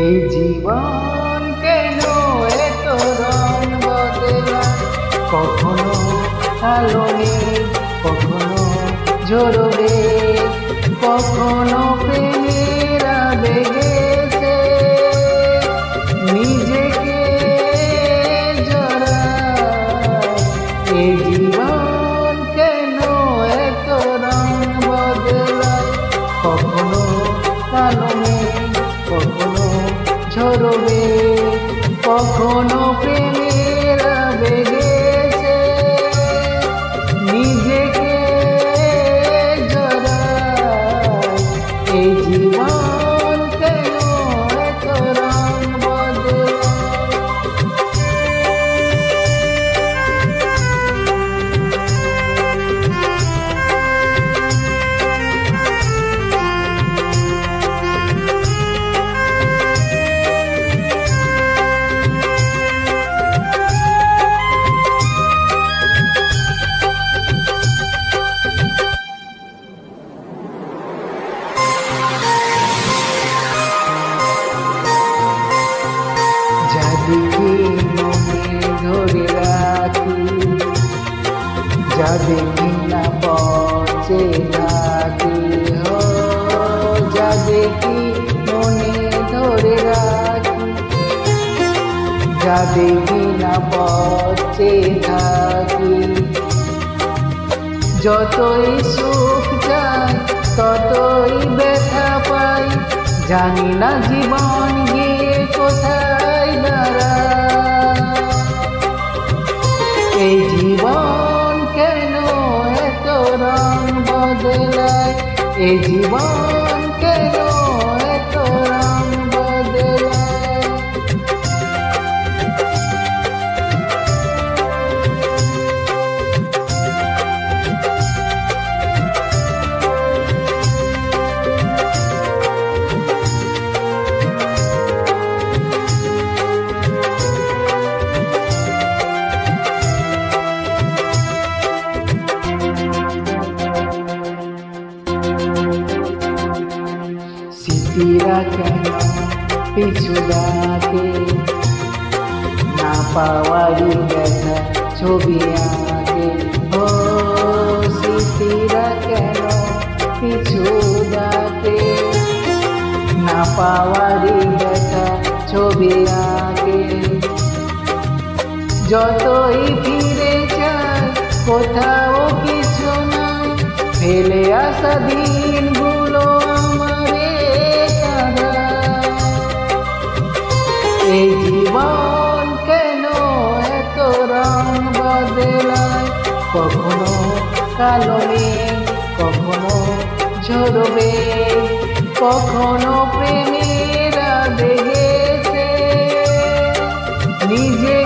এই জীবন কেন এত রং বদলা কখনো আলোনে কখনো ঝরবে কখনো প্রেমের আবেগে নিজেকে জরা এই জীবন কেন এত রং বদলা কখনো এই জীবন যাদিকে মনে ধরে রাখি। যাদিকে না পচে থাকি হো যাদিকে মনে ধরে রাখি। যাদিকে না পচে থাকি যতই সুখ চাই, ততই ব্যথা পাই। জানি না জীবন বদলায় এই স্মৃতিরা কেন পিছু ডাকে না পাওয়ারই ব্যথা ছবি আঁকে। ও স্মৃতিরা কেন পিছু না পাওয়ারই ব্যথা ছবি আঁকে। যতই ফিরে যায় কোথাও কিছু নাই, ফেলে আসা দিনগুলো কখনো কালো কখনো ঝরবে কখনো প্রেমেরা দেখেছে নিজে